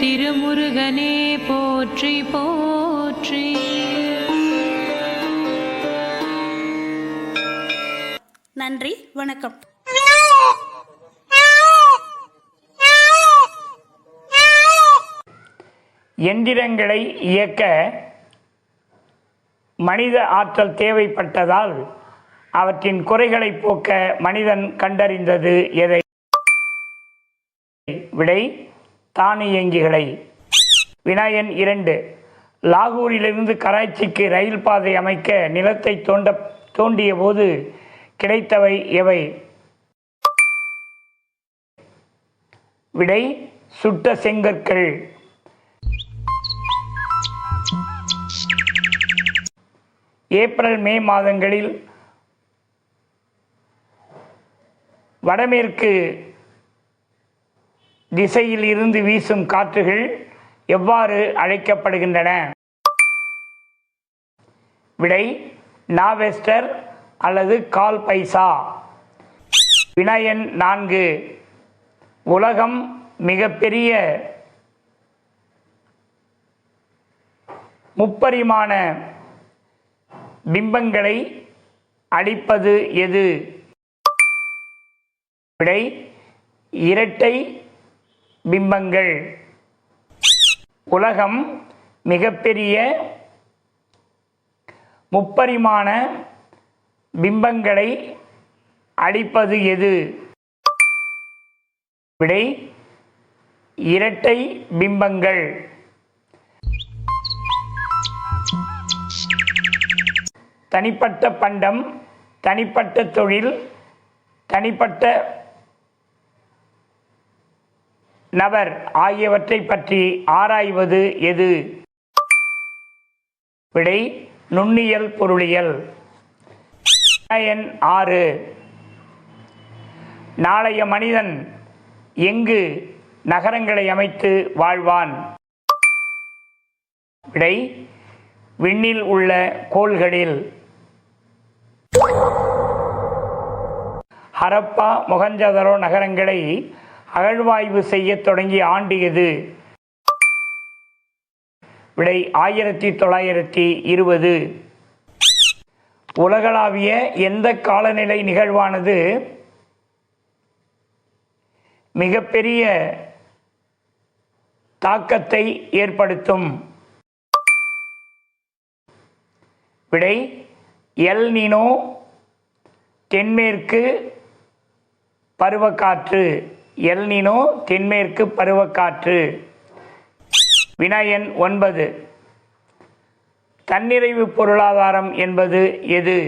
திருமுருகனே போற்றி போற்றி. நன்றி வணக்கம். எந்திரங்களை இயக்க மனித ஆற்றல் தேவைப்பட்டதால் அவற்றின் குறைகளை போக்க மனிதன் கண்டறிந்தது எதை? விடை தானியங்கிகளை. வினாயன் இரண்டு லாகூரிலிருந்து கராச்சிக்கு ரயில் பாதை அமைக்க நிலத்தை தோண்ட தோண்டிய போது கிடைத்தவை எவை? விடை சுட்ட செங்கற்கள். ஏப்ரல் மே மாதங்களில் வடமேற்கு திசையில் இருந்து வீசும் காற்றுகள் எவ்வாறு அழைக்கப்படுகின்றன? விடை நாவெஸ்டர் அல்லது கால் பைசா. வினயன் நான்கு. உலகம் மிகப்பெரிய முப்பரிமாண பிம்பங்களை அளிப்பது எது? விடை இரட்டை பிம்பங்கள். உலகம் மிகப்பெரிய முப்பரிமாண பிம்பங்களை அளிப்பது எது? விடை இரட்டை பிம்பங்கள். தனிப்பட்ட பண்டம் தனிப்பட்ட தொழில் தனிப்பட்ட நபர் ஆகியவற்றை பற்றி ஆராய்வது எது? விடை நுண்ணியல் பொருளியல். எண் ஆறு. நாளைய மனிதன் எங்கு நகரங்களை அமைத்து வாழ்வான்? விடை விண்ணில் உள்ள கோள்களில். ஹரப்பா மொகஞ்சதரோ நகரங்களை அகழ்வாய்வு செய்யத் தொடங்கிய ஆண்டு எது? விடை ஆயிரத்தி தொள்ளாயிரத்தி இருபது. உலகளாவிய எந்த காலநிலை நிகழ்வானது? மிகப்பெரிய தாக்கத்தை ஏற்படுத்தும். விடை எல் நினோ தென்மேற்கு பருவக்காற்று. எல்னினோ தென்மேற்கு பருவக்காற்று. வினாயன் ஒன்பது. தன்னிறைவு பொருளாதாரம் என்பது எது?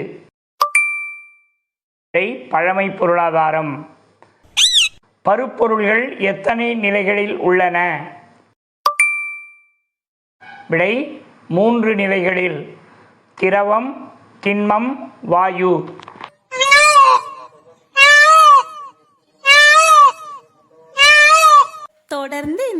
விடை பழமை பொருளாதாரம். பருப்பொருள்கள் எத்தனை நிலைகளில் உள்ளன? விடை மூன்று நிலைகளில். திரவம் திண்மம் வாயு தொடர்ந்து இந்த